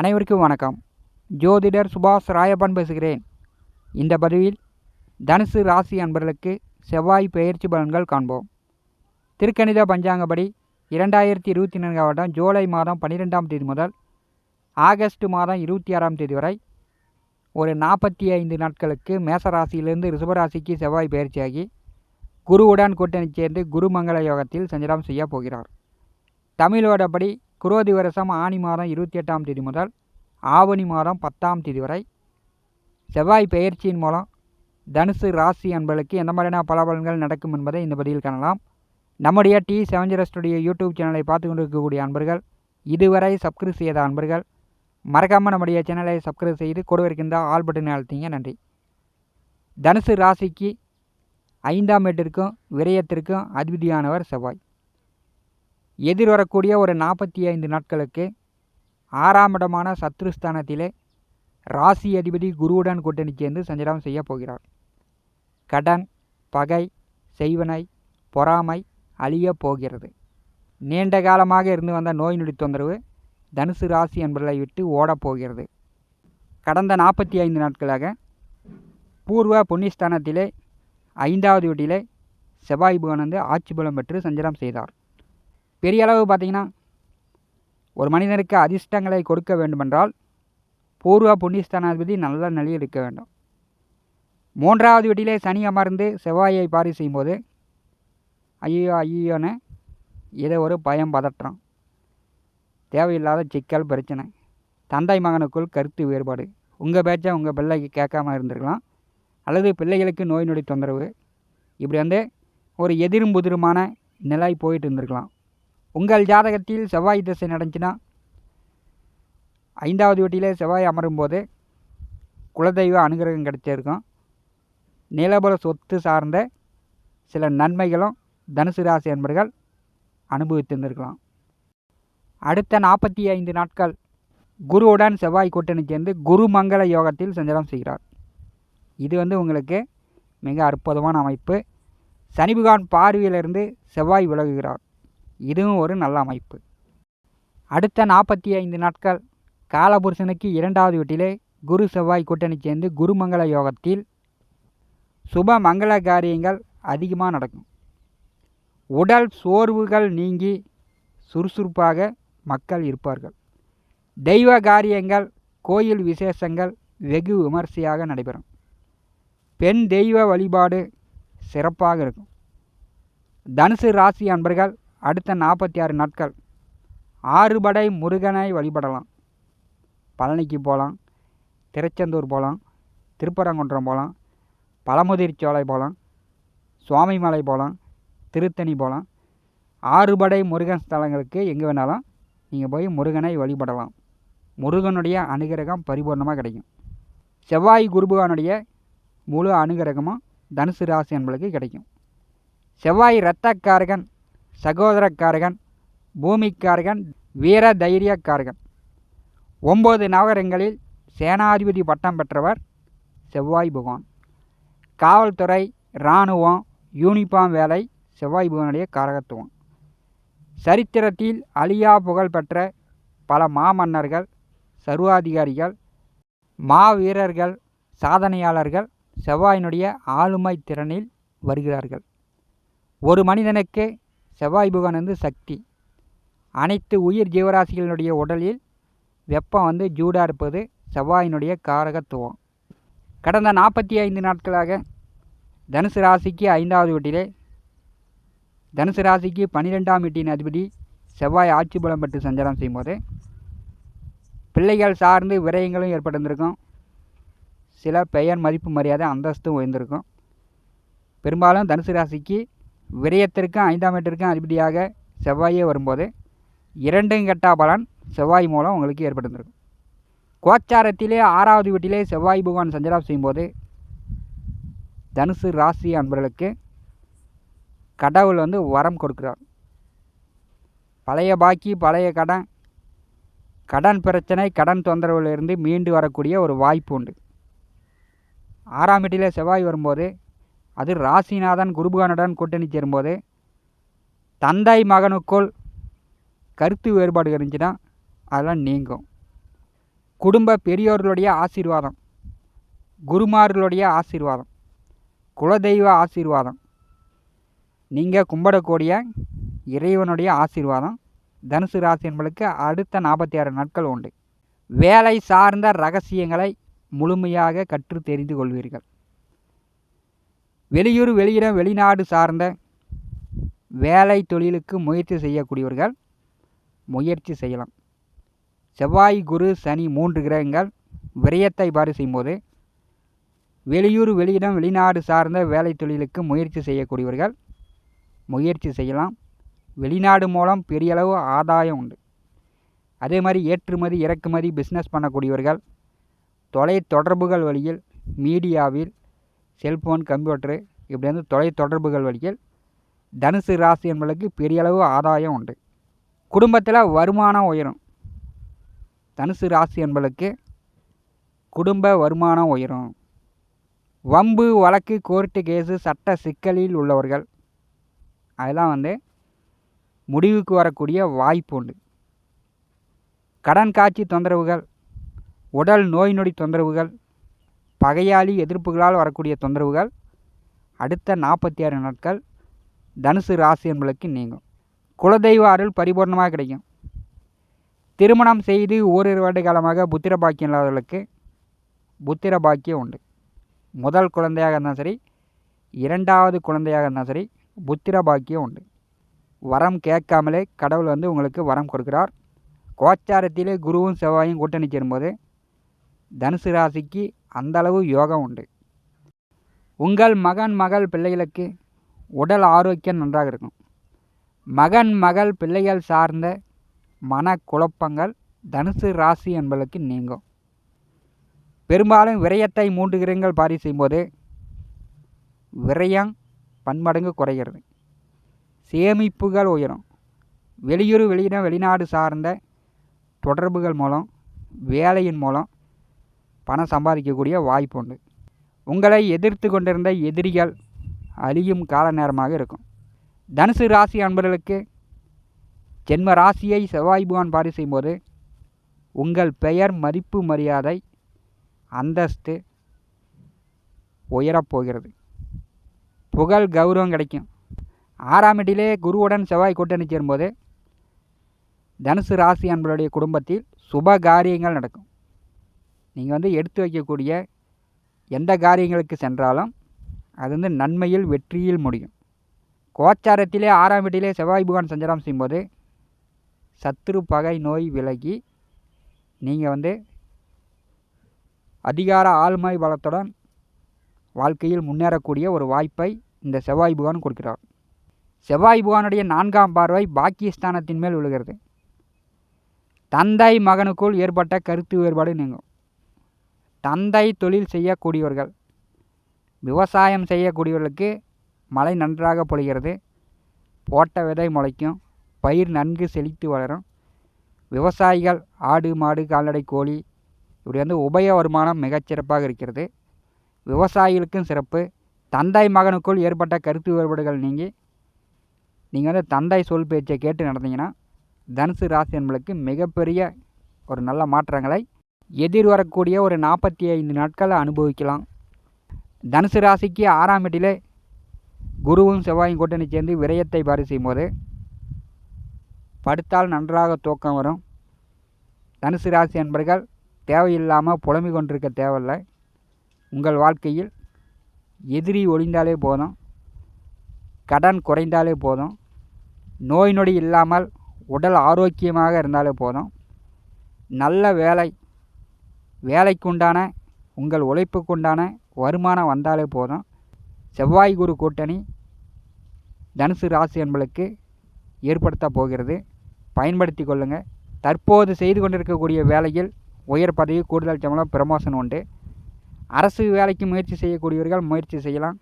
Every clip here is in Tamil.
அனைவருக்கும் வணக்கம். ஜோதிடர் சுபாஷ் ராயப்பன் பேசுகிறேன். இந்த பதிவில் தனுசு ராசி அன்பர்களுக்கு செவ்வாய் பெயர்ச்சி பலன்கள் காண்போம். திருக்கணித பஞ்சாங்கப்படி இரண்டாயிரத்தி இருபத்தி நான்காம் வருடம் ஜூலை மாதம் பன்னிரெண்டாம் தேதி முதல் ஆகஸ்ட் மாதம் இருபத்தி ஆறாம் தேதி வரை ஒரு நாற்பத்தி ஐந்து நாட்களுக்கு மேசராசியிலிருந்து ரிஷபராசிக்கு செவ்வாய் பயிற்சியாகி குருவுடன் கூட்டணி சேர்ந்து குருமங்கள யோகத்தில் சஞ்சலம் செய்ய போகிறார். தமிழோடபடி குரோதி வருஷம் ஆனி மாதம் இருபத்தி எட்டாம் தேதி முதல் ஆவணி மாதம் பத்தாம் தேதி வரை செவ்வாய் பெயர்ச்சியின் மூலம் தனுசு ராசி அன்பர்களுக்கு எந்த மாதிரியான பலபலன்கள் நடக்கும் என்பதை இந்த பதிவில் காணலாம். நம்முடைய டி செவஞ்சர ஸ்டுடியோ யூடியூப் சேனலை பார்த்து கொண்டிருக்கக்கூடிய அன்பர்கள் இதுவரை சப்ஸ்கிரைப் செய்த அன்பர்கள் மறக்காமல் நம்முடைய சேனலை சப்ஸ்கிரைப் செய்து கூட இருக்கின்ற ஆல் பட்டன் அழுத்திங்க நன்றி. தனுசு ராசிக்கு ஐந்தாம் எட்டிற்கும் விரயத்திற்கும் அதிபதியானவர் செவ்வாய். எதிர்வரக்கூடிய ஒரு நாற்பத்தி ஐந்து நாட்களுக்கு ஆறாம் இடமான சத்ருஸ்தானத்திலே ராசி அதிபதி குருவுடன் கூட்டணி சேர்ந்து சஞ்சாரம் செய்ய போகிறார். கடன் பகை செய்வனை பொறாமை அழியப் போகிறது. நீண்ட காலமாக இருந்து வந்த நோய் நொடி தொந்தரவு தனுசு ராசி என்பதை விட்டு ஓடப்போகிறது கடந்த நாற்பத்தி ஐந்து நாட்களாக பூர்வ புண்ணியஸ்தானத்திலே ஐந்தாவது வீட்டிலே செவ்வாய் புகன் வந்து ஆட்சி பலம் பெற்று சஞ்சாரம் செய்தார். பெரிய அளவு பார்த்திங்கன்னா ஒரு மனிதனுக்கு அதிர்ஷ்டங்களை கொடுக்க வேண்டுமென்றால் பூர்வ புண்ணியஸ்தானாதிபதி நல்ல நிலையில் இருக்க வேண்டும். மூன்றாவது வீட்டிலே சனி அமர்ந்து செவ்வாயை பாரி செய்யும்போது ஐயோ ஐயோன்னு இதை ஒரு பயம் பதற்றம். தேவையில்லாத சிக்கல் பிரச்சனை. தந்தை மகனுக்குள் கருத்து வேறுபாடு. உங்கள் பேச்சை உங்கள் பிள்ளைக்கு கேட்காம இருந்திருக்கலாம். அல்லது பிள்ளைகளுக்கு நோய் நொடி தொந்தரவு. இப்படி வந்து ஒரு எதிரும் புதிருமான நிலை போயிட்டு இருந்திருக்கலாம். உங்கள் ஜாதகத்தில் செவ்வாய் திசை நடந்துச்சுன்னா ஐந்தாவது வீட்டிலே செவ்வாய் அமரும் போது குலதெய்வ அனுகிரகம் கிடைச்சிருக்கும். நிலபல சொத்து சார்ந்த சில நன்மைகளும் தனுசு ராசி என்பர்கள் அனுபவித்திருந்திருக்கலாம். அடுத்த நாற்பத்தி ஐந்து நாட்கள் குருவுடன் செவ்வாய் கூட்டணி சேர்ந்து குருமங்கள யோகத்தில் சஞ்சலம் செய்கிறார். இது வந்து உங்களுக்கு மிக அற்புதமான அமைப்பு. சனிபுகான் பார்வையிலிருந்து செவ்வாய் விலகுகிறார். இதுவும் ஒரு நல்ல அமைப்பு. அடுத்த நாற்பத்தி ஐந்து நாட்கள் காலபுருஷனுக்கு இரண்டாவது வீட்டிலே குரு செவ்வாய் கூட்டணி சேர்ந்து குருமங்கள யோகத்தில் சுப மங்கள காரியங்கள் அதிகமாக நடக்கும். உடல் சோர்வுகள் நீங்கி சுறுசுறுப்பாக மக்கள் இருப்பார்கள். தெய்வ காரியங்கள் கோயில் விசேஷங்கள் வெகு விமர்சையாக நடைபெறும். பெண் தெய்வ வழிபாடு சிறப்பாக இருக்கும். தனுசு ராசி அன்பர்கள் அடுத்த நாற்பத்தி ஆறு நாட்கள் ஆறுபடை முருகனை வழிபடலாம். பழனிக்கு போகலாம் திருச்செந்தூர் போகலாம் திருப்பரங்குன்றம் போகலாம் பழமுதிர் சோலை போகலாம் சுவாமிமலை போகலாம் திருத்தணி போகலாம் ஆறுபடை முருகன் ஸ்தலங்களுக்கு எங்கே வேணாலும் நீங்கள் போய் முருகனை வழிபடலாம். முருகனுடைய அனுகிரகம் பரிபூர்ணமாக கிடைக்கும். செவ்வாய் குருபகானுடைய முழு அனுகிரகமும் தனுசு ராசி என்பளுக்கு கிடைக்கும். செவ்வாய் இரத்தக்காரகன் சகோதரக்காரகன் பூமிக்காரகன் வீர தைரியக்காரகன் ஒம்பது நகரங்களில் சேனாதிபதி பட்டம் பெற்றவர் செவ்வாய் பகவான் காவல்துறை இராணுவம் யூனிஃபார்ம் வேலை செவ்வாய் பகவானுடைய காரகத்துவம். சரித்திரத்தில் அழியா புகழ் பெற்ற பல மாமன்னர்கள் சர்வாதிகாரிகள் மாவீரர்கள் சாதனையாளர்கள் செவ்வாயினுடைய ஆளுமை திறனில் வருகிறார்கள். ஒரு மனிதனுக்கு செவ்வாய் புகன் வந்து சக்தி. அனைத்து உயிர் ஜீவராசிகளினுடைய உடலில் வெப்பம் வந்து ஜூடாக இருப்பது செவ்வாயினுடைய காரகத்துவம். கடந்த நாற்பத்தி ஐந்து நாட்களாக தனுசு ராசிக்கு ஐந்தாவது வீட்டிலே தனுசு ராசிக்கு பன்னிரெண்டாம் வீட்டின் அதிபதி செவ்வாய் ஆட்சி பலம் பெற்று சஞ்சாரம் செய்யும்போது பிள்ளைகள் சார்ந்து விரயங்களும் ஏற்பட்டிருந்திருக்கும். சில பெயர் மதிப்பு மரியாதை அந்தஸ்தும் உயர்ந்திருக்கும். பெரும்பாலும் தனுசு ராசிக்கு விரயத்திற்கும் ஐந்தாம் வீட்டிற்கும் அதிபதியாக செவ்வாயே வரும்போது இரண்டும் கெட்டா பலன் செவ்வாய் மூலம் உங்களுக்கு ஏற்பட்டிருந்திருக்கும். கோச்சாரத்திலே ஆறாவது வீட்டிலே செவ்வாய் பகவான் சஞ்சலம் செய்யும்போது தனுசு ராசி அன்பர்களுக்கு கடவுள் வந்து வரம் கொடுக்குறார். பழைய பாக்கி பழைய கடன் கடன் பிரச்சனை கடன் தொந்தரவுலேருந்து மீண்டு வரக்கூடிய ஒரு வாய்ப்பு உண்டு. ஆறாம் வீட்டிலே செவ்வாய் வரும்போது அது ராசிநாதன் குருபகானுடன் கூட்டணி சேரும்போது தந்தை மகனுக்குள் கருத்து வேறுபாடு இருந்துச்சுன்னா அதெல்லாம் நீங்கும். குடும்ப பெரியோர்களுடைய ஆசீர்வாதம் குருமார்களுடைய ஆசீர்வாதம் குலதெய்வ ஆசீர்வாதம் நீங்கள் கும்பிடக்கூடிய இறைவனுடைய ஆசீர்வாதம் தனுசு ராசி என்பளுக்கு அடுத்த நாற்பத்தி ஆறு நாட்கள் உண்டு. வேலை சார்ந்த ரகசியங்களை முழுமையாக கற்று தெரிந்து கொள்வீர்கள். வெளியூர் வெளியிடம் வெளிநாடு சார்ந்த வேலை தொழிலுக்கு முயற்சி செய்யக்கூடியவர்கள் முயற்சி செய்யலாம். செவ்வாய் குரு சனி மூன்று கிரகங்கள் விரயத்தை பாரி செய்யும்போது வெளியூர் வெளியிடம் வெளிநாடு சார்ந்த வேலை தொழிலுக்கு முயற்சி செய்யக்கூடியவர்கள் முயற்சி செய்யலாம். வெளிநாடு மூலம் பெரிய அளவு ஆதாயம் உண்டு. அதே மாதிரி ஏற்றுமதி இறக்குமதி பிஸ்னஸ் பண்ணக்கூடியவர்கள் தொலை தொடர்புகள் வழியில் மீடியாவில் செல்ஃபோன் கம்ப்யூட்டரு இப்படி வந்து தொலை தொடர்புகள் வழியில் தனுசு ராசி என்பதற்கு பெரிய அளவு ஆதாயம் உண்டு. குடும்பத்தில் வருமானம் உயரும். தனுசு ராசி என்பதற்கு குடும்ப வருமானம் உயரும். வம்பு வழக்கு கோர்ட்டு கேஸு சட்ட சிக்கலில் உள்ளவர்கள். அதெல்லாம் வந்து முடிவுக்கு வரக்கூடிய வாய்ப்பு உண்டு. கடன் காட்சி தொந்தரவுகள் உடல் நோய் நொடி தொந்தரவுகள் பகையாளி எதிர்ப்புகளால் வரக்கூடிய தொந்தரவுகள் அடுத்த நாற்பத்தி ஆறு நாட்கள் தனுசு ராசி என்பதற்கு நீங்கும். குலதெய்வ அருள் பரிபூர்ணமாக கிடைக்கும். திருமணம் செய்து ஓரிரு வருட காலமாக புத்திர பாக்கியம் இல்லாதவர்களுக்கு புத்திர பாக்கியம் உண்டு. முதல் குழந்தையாக இருந்தாலும் சரி இரண்டாவது குழந்தையாக இருந்தாலும் சரி புத்திர பாக்கியம் உண்டு. வரம் கேட்காமலே கடவுள் வந்து உங்களுக்கு வரம் கொடுக்கிறார். கோச்சாரத்திலே குருவும் செவ்வாயும் கூட்டணி சேரும்போது தனுசு ராசிக்கு அந்தளவு யோகம் உண்டு. உங்கள் மகன் மகள் பிள்ளைகளுக்கு உடல் ஆரோக்கியம் நன்றாக இருக்கும். மகன் மகள் பிள்ளைகள் சார்ந்த மன குழப்பங்கள் தனுசு ராசி என்பதற்கு நீங்கும். பெரும்பாலும் விரயத்தை மூன்று கிரகங்கள் பாரி செய்யும்போது விரயம் பன்மடங்கு குறைகிறது. சேமிப்புகள் உயரும். வெளியூர் வெளியிடம் வெளிநாடு சார்ந்த தொடர்புகள் மூலம் வேலையின் மூலம் பணம் சம்பாதிக்கக்கூடிய வாய்ப்பு உண்டு. உங்களை எதிர்த்து கொண்டிருந்த எதிரிகள் அழியும் கால நேரமாக இருக்கும். தனுசு ராசி அன்பர்களுக்கு ஜென்ம ராசியை செவ்வாய் பகவான் பாரி செய்யும்போது உங்கள் பெயர் மதிப்பு மரியாதை அந்தஸ்து உயரப்போகிறது புகழ் கௌரவம் கிடைக்கும். ஆறாம் இடிலே குருவுடன் செவ்வாய் கூட்டணி சேரும்போது தனுசு ராசி அன்பர்களுடைய குடும்பத்தில் சுப காரியங்கள் நடக்கும். நீங்கள் வந்து எடுத்து வைக்கக்கூடிய எந்த காரியங்களுக்கு சென்றாலும் அது வந்து நன்மையில் வெற்றியில் முடியும். கோச்சாரத்திலே ஆறாம் வீட்டிலே செவ்வாய் பகவான் சஞ்சாரம் செய்யும்போது சத்துரு பகை நோய் விலகி நீங்கள் வந்து அதிகார ஆளுமை பலத்துடன் வாழ்க்கையில் முன்னேறக்கூடிய ஒரு வாய்ப்பை இந்த செவ்வாய் பகவான் கொடுக்கிறார். செவ்வாய் பகவானுடைய நான்காம் பார்வை பாக்கியஸ்தானத்தின் மேல் விழுகிறது. தந்தை மகனுக்குள் ஏற்பட்ட கருத்து வேறுபாடு நீங்கும். தந்தை தொழில் செய்யக்கூடியவர்கள் விவசாயம் செய்யக்கூடியவர்களுக்கு மழை நன்றாக பொழிகிறது போட்ட விதை முளைக்கும் பயிர் நன்கு செழித்து வளரும் விவசாயிகள் ஆடு மாடு கால்நடை கோழி இப்படி வந்து உபய வருமானம் மிகச்சிறப்பாக இருக்கிறது. விவசாயிகளுக்கும் சிறப்பு. தந்தை மகனுக்குள் ஏற்பட்ட கருத்து வேறுபாடுகள் நீங்கி நீங்கள் வந்து தந்தை சொல் பேச்சை கேட்டு நடந்தீங்கன்னா தனுசு ராசி என்பளுக்கு மிகப்பெரிய ஒரு நல்ல மாற்றங்களை எதிர்வரக்கூடிய ஒரு நாற்பத்தி ஐந்து நாட்களை அனுபவிக்கலாம். தனுசு ராசிக்கு ஆறாம் வீட்டிலே குருவும் செவ்வாயும் கூட்டணி சேர்ந்து விரயத்தை பாரி செய்யும்போது படுத்தால் நன்றாக தூக்கம் வரும். தனுசு ராசி என்பர்கள் தேவையில்லாமல் புலம்பிக் கொண்டிருக்க தேவையில்லை. உங்கள் வாழ்க்கையில் எதிரி ஒழிந்தாலே போதும். கடன் குறைந்தாலே போதும். நோய் நொடி இல்லாமல் உடல் ஆரோக்கியமாக இருந்தாலே போதும். நல்ல வேலை வேலைக்குண்டான உங்கள் உழைப்புக்குண்டான வருமானம் வந்தாலே போதும். செவ்வாய் குரு கூட்டணி தனுசு ராசி என்பளுக்கு ஏற்படுத்த போகிறது. பயன்படுத்தி கொள்ளுங்கள் தற்போது செய்து கொண்டிருக்கக்கூடிய வேலையில் உயர் பதவி கூடுதல் சம்பளம் ப்ரமோஷன் உண்டு. அரசு வேலைக்கு முயற்சி செய்யக்கூடியவர்கள் முயற்சி செய்யலாம்.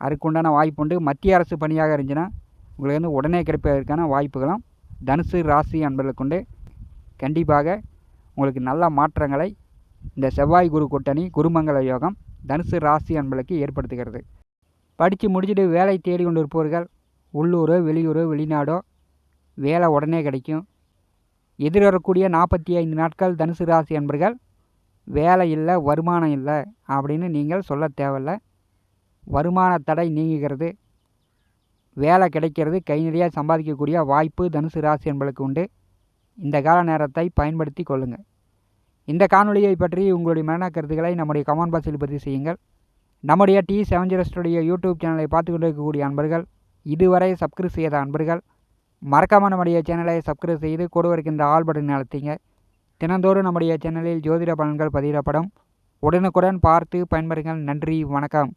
அதுக்குண்டான வாய்ப்பு உண்டு. மத்திய அரசு பணியாக இருந்துச்சுன்னா உங்களுக்கு வந்து உடனே கிடைப்பதற்கான வாய்ப்புகளும் தனுசு ராசி என்பதற்குண்டு கண்டிப்பாக உங்களுக்கு நல்ல மாற்றங்களை இந்த செவ்வாய் குரு கூட்டணி குருமங்கள யோகம் தனுசு ராசி அன்பளுக்கு ஏற்படுத்துகிறது. படித்து முடிச்சுட்டு வேலை தேடி கொண்டு இருப்பவர்கள் உள்ளூரோ வெளியூரோ வெளிநாடோ வேலை உடனே கிடைக்கும். எதிர்வரக்கூடிய நாற்பத்தி ஐந்து நாட்கள் தனுசு ராசி அன்பர்கள் வேலை இல்லை வருமானம் இல்லை அப்படின்னு நீங்கள் சொல்ல தேவையில்ல. வருமான தடை நீங்குகிறது. வேலை கிடைக்கிறது கை நிறையா சம்பாதிக்கக்கூடிய வாய்ப்பு தனுசு ராசி என்பளுக்கு உண்டு. இந்த கால நேரத்தை பயன்படுத்தி கொள்ளுங்கள் இந்த காணொலியை பற்றி உங்களுடைய மரண கருத்துக்களை நம்முடைய கமெண்ட் பாக்ஸில் பதிவு செய்யுங்கள். நம்முடைய T seven zero studio YouTube சேனலை பார்த்து கொண்டிருக்கக்கூடிய அன்பர்கள் இதுவரை சப்ஸ்கிரைப் செய்யாத அன்பர்கள் மறக்காமல் நம்முடைய சேனலை சப்ஸ்கிரைப் செய்து கூட இருக்கின்ற ஆல் பட்டன் அழுத்திங்க. தினந்தோறும் நம்முடைய சேனலில் ஜோதிட பலன்கள் பதிவிடப்படும். உடனுக்குடன் பார்த்து பயன்பெறுங்கள். நன்றி வணக்கம்.